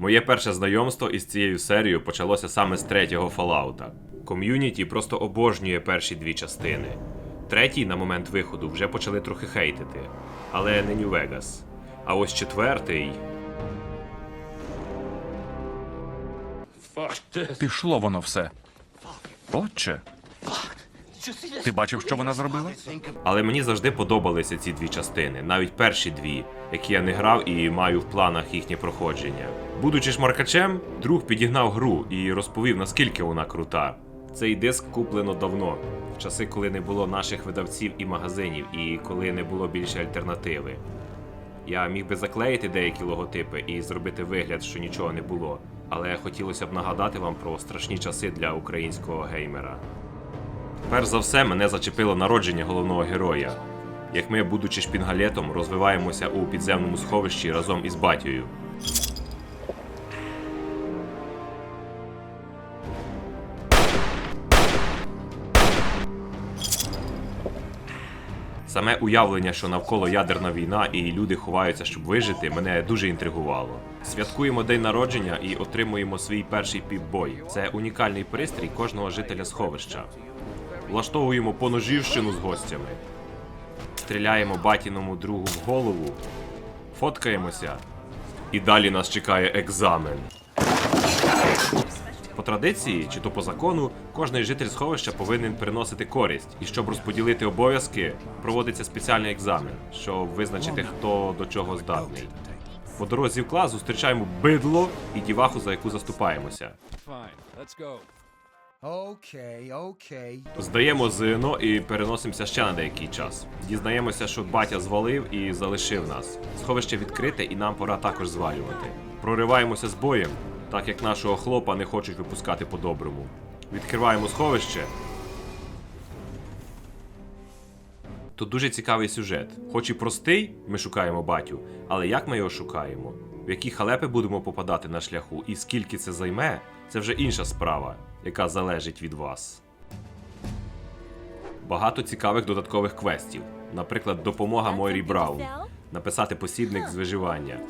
Моє перше знайомство із цією серією почалося саме з третього Fallout. Ком'юніті просто обожнює перші дві частини. Третій на момент виходу вже почали трохи хейтити, але не Нью-Вегас. А ось четвертий. Пішло воно все. Отче. Ти бачив, що вона зробила? Але мені завжди подобалися ці дві частини, навіть перші дві, які я не грав і маю в планах їхнє проходження. Будучи шмаркачем, друг підігнав гру і розповів, наскільки вона крута. Цей диск куплено давно, в часи, коли не було наших видавців і магазинів, і коли не було більше альтернативи. Я міг би заклеїти деякі логотипи і зробити вигляд, що нічого не було, але хотілося б нагадати вам про страшні часи для українського геймера. Перш за все, мене зачепило народження головного героя. Як ми, будучи шпінгалетом, розвиваємося у підземному сховищі разом із батькою. Саме уявлення, що навколо ядерна війна і люди ховаються, щоб вижити, мене дуже інтригувало. Святкуємо день народження і отримуємо свій перший піп-бой. Це унікальний пристрій кожного жителя сховища. Влаштовуємо поножівщину з гостями. Стріляємо батіному другу в голову, фоткаємося, і далі нас чекає екзамен. По традиції чи то по закону, кожний житель сховища повинен приносити користь, і щоб розподілити обов'язки, проводиться спеціальний екзамен, щоб визначити, хто до чого здатний. По дорозі в клас зустрічаємо бидло і діваху, за яку заступаємося. Okay, okay. Здаємо ЗНО і переносимося ще на деякий час. Дізнаємося, що батя звалив і залишив нас. Сховище відкрите, і нам пора також звалювати. Прориваємося з боєм, так як нашого хлопа не хочуть випускати по-доброму. Відкриваємо сховище. Тут дуже цікавий сюжет. Хоч і простий, ми шукаємо батю, але як ми його шукаємо? В які халепи будемо попадати на шляху і скільки це займе, це вже інша справа, яка залежить від вас. Багато цікавих додаткових квестів. Наприклад, допомога Мойрі Браун. Написати посібник з виживання.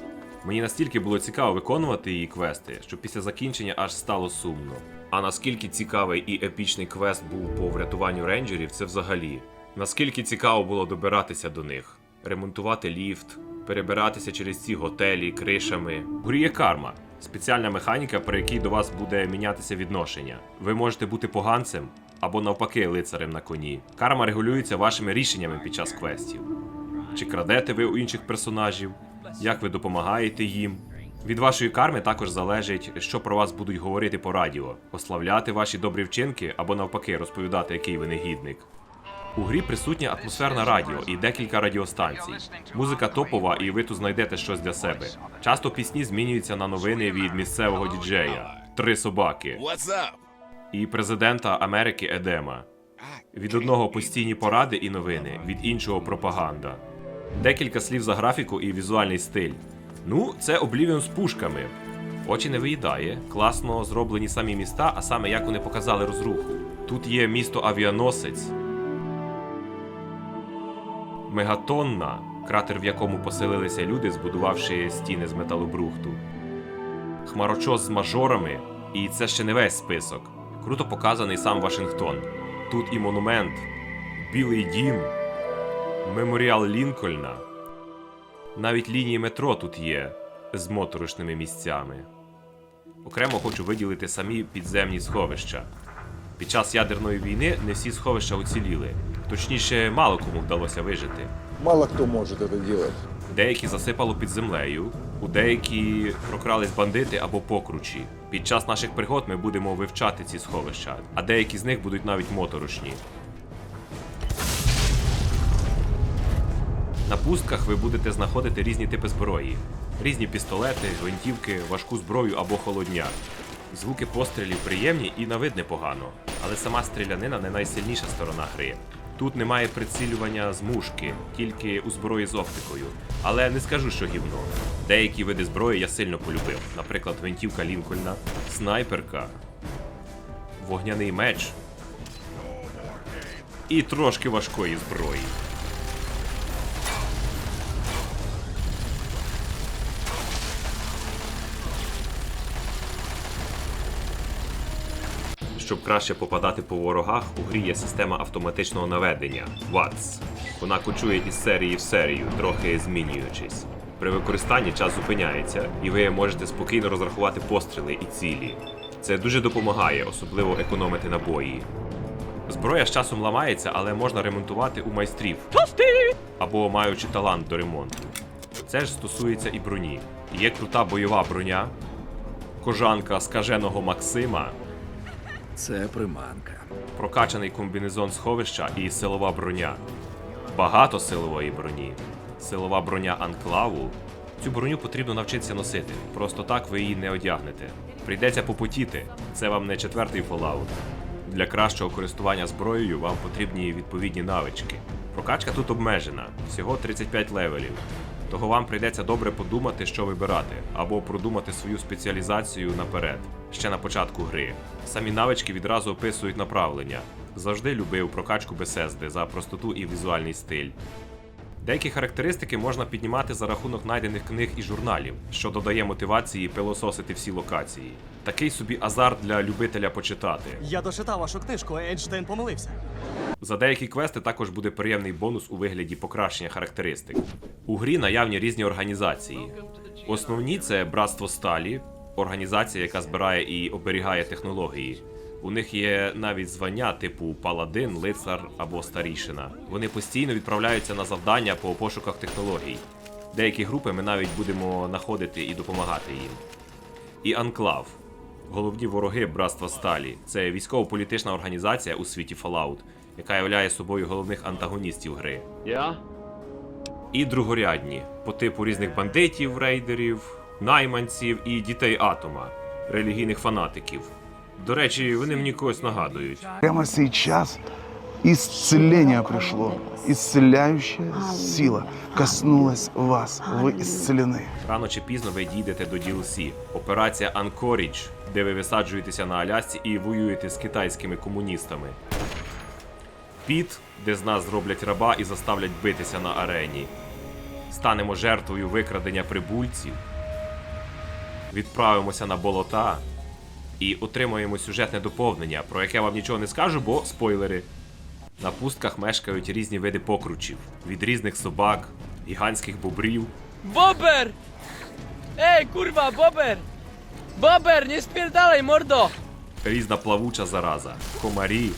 Мені настільки було цікаво виконувати її квести, що після закінчення аж стало сумно. А наскільки цікавий і епічний квест був по врятуванню рейнджерів, це взагалі. Наскільки цікаво було добиратися до них, ремонтувати ліфт, перебиратися через ці готелі, кришами. В карма. Спеціальна механіка, при якій до вас буде мінятися відношення. Ви можете бути поганцем або навпаки лицарем на коні. Карма регулюється вашими рішеннями під час квестів. Чи крадете ви у інших персонажів, як ви допомагаєте їм. Від вашої карми також залежить, що про вас будуть говорити по радіо, ославляти ваші добрі вчинки або навпаки розповідати, який ви негідник. У грі присутня атмосферна радіо і декілька радіостанцій. Музика топова, і ви тут знайдете щось для себе. Часто пісні змінюються на новини від місцевого діджея Три собаки і президента Америки Едема. Від одного постійні поради і новини, від іншого пропаганда. Декілька слів за графіку і візуальний стиль. Ну, це Oblivion з пушками. Очі не виїдає, класно зроблені самі міста, а саме як вони показали розруху. Тут є місто Авіаносець, Мегатонна, кратер, в якому поселилися люди, збудувавши стіни з металобрухту. Хмарочос з мажорами, і це ще не весь список. Круто показаний сам Вашингтон. Тут і монумент, Білий дім, меморіал Лінкольна. Навіть лінії метро тут є з моторошними місцями. Окремо хочу виділити самі підземні сховища. Під час ядерної війни не всі сховища уціліли. Точніше, мало кому вдалося вижити. Мало кто может это делать. Деякі засипало під землею, у деякі прокрались бандити або покручі. Під час наших пригод ми будемо вивчати ці сховища, а деякі з них будуть навіть моторошні. На пустках ви будете знаходити різні типи зброї: різні пістолети, гвинтівки, важку зброю або холодняк. Звуки пострілів приємні і на вид непогано, але сама стрілянина не найсильніша сторона гри. Тут немає прицілювання з мушки, тільки у зброї з оптикою. Але не скажу, що гівно. Деякі види зброї я сильно полюбив, наприклад, гвинтівка Лінкольна, снайперка, вогняний меч і трошки важкої зброї. Щоб краще попадати по ворогах, у грі є система автоматичного наведення WATS. Вона кочує із серії в серію, трохи змінюючись. При використанні час зупиняється, і ви можете спокійно розрахувати постріли і цілі. Це дуже допомагає, особливо економити набої. Зброя з часом ламається, але можна ремонтувати у майстрів або маючи талант до ремонту. Це ж стосується і броні. Є крута бойова броня, кожанка скаженого Максима, Це приманка. прокачаний комбінезон сховища і силова броня. Багато силової броні. Силова броня анклаву. Цю броню потрібно навчитися носити. Просто так ви її не одягнете. Прийдеться попотіти. Це вам не четвертий Fallout. Для кращого користування зброєю вам потрібні відповідні навички. Прокачка тут обмежена, всього 35 левелів. Того вам прийдеться добре подумати, що вибирати, або продумати свою спеціалізацію наперед, ще на початку гри. Самі навички відразу описують направлення. Завжди любив прокачку бесезди за простоту і візуальний стиль. Деякі характеристики можна піднімати за рахунок знайдених книг і журналів, що додає мотивації пилососити всі локації. Такий собі азарт для любителя почитати. Я дочитав вашу книжку, Ейнштейн помилився. За деякі квести також буде приємний бонус у вигляді покращення характеристик. У грі наявні різні організації. Основні це Братство Сталі, організація, яка збирає і оберігає технології. У них є навіть звання типу паладин, лицар або старішина. Вони постійно відправляються на завдання по пошуках технологій. Деякі групи ми навіть будемо знаходити і допомагати їм. І Анклав. Головні вороги Братства Сталі. Це військово-політична організація у світі Fallout, яка являє собою головних антагоністів гри. І другорядні, по типу різних бандитів, рейдерів, найманців і дітей Атома, релігійних фанатиків. До речі, вони мені когось нагадують. Прямо сейчас исцеление пришло. Исцеляющая сила коснулась вас. Вы исцелены. Рано чи пізно ви дійдете до DLC. Операція Anchorage, де ви висаджуєтеся на Алясці і воюєте з китайськими комуністами. Піт, де з нас зроблять раба і заставлять битися на арені. Станемо жертвою викрадення прибульців. Відправимося на болота і отримаємо сюжетне доповнення, про яке вам нічого не скажу, бо спойлери. На пустках мешкають різні види покручів, від різних собак, гігантських бобрів Bober! Ej, kurwa, Bober! Bober, nie spierdalaj, mordo! різна плавуча зараза, комарі,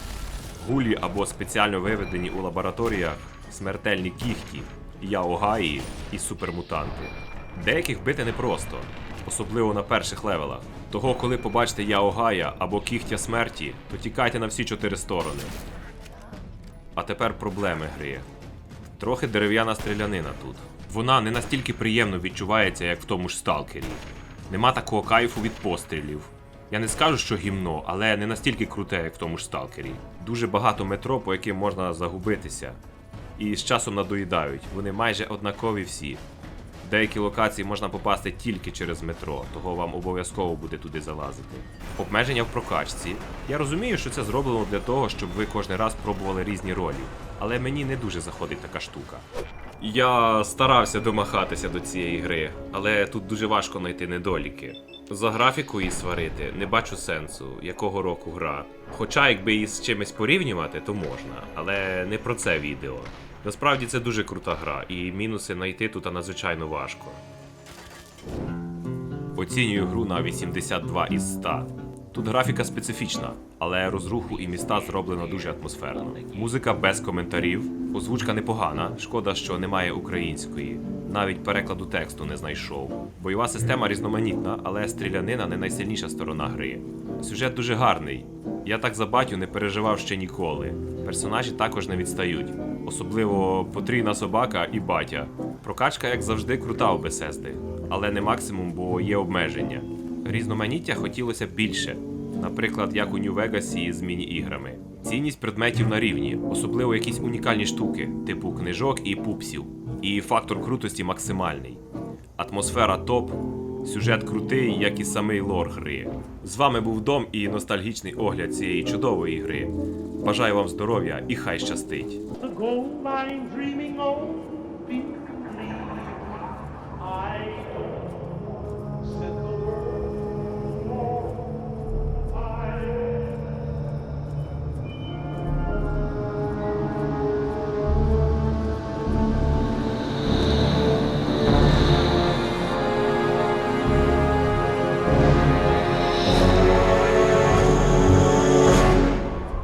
гулі або спеціально виведені у лабораторіях смертельні кіхті, яогаї і супермутанти. Деяких бити непросто, особливо на перших левелах. Того, коли побачите яогая або кігтя смерті, то тікайте на всі чотири сторони. А тепер проблеми гри. Трохи дерев'яна стрілянина тут. Вона не настільки приємно відчувається, як в тому ж сталкері. Нема такого кайфу від пострілів. Я не скажу, що гімно, але не настільки круте, як в тому ж сталкері. Дуже багато метро, по яким можна загубитися. І з часом надоїдають. Вони майже однакові всі. Деякі локації можна попасти тільки через метро, того вам обов'язково буде туди залазити. Обмеження в прокачці. Я розумію, що це зроблено для того, щоб ви кожен раз пробували різні ролі, але мені не дуже заходить така штука. Я старався домахатися до цієї гри, але тут дуже важко знайти недоліки. За графіку її сварити не бачу сенсу, якого року гра. Хоча, якби її з чимось порівнювати, то можна, але не про це відео. Насправді це дуже крута гра, і мінуси знайти тут надзвичайно важко. Оцінюю гру на 82 із 100. Тут графіка специфічна, але розруху і міста зроблено дуже атмосферно. Музика без коментарів, озвучка непогана, шкода, що немає української. Навіть перекладу тексту не знайшов. Бойова система різноманітна, але стрілянина не найсильніша сторона гри. Сюжет дуже гарний. Я так за батю не переживав ще ніколи. Персонажі також не відстають, особливо потрійна собака і батя. Прокачка, як завжди, крута у Бесезди, але не максимум, бо є обмеження. Різноманіття хотілося більше, наприклад, як у Нью-Вегасі з міні-іграми. Цінність предметів на рівні, особливо якісь унікальні штуки, типу книжок і пупсів. І фактор крутості максимальний. Атмосфера топ, сюжет крутий, як і самий лор гри. З вами був Дом і ностальгічний огляд цієї чудової гри. Бажаю вам здоров'я і хай щастить!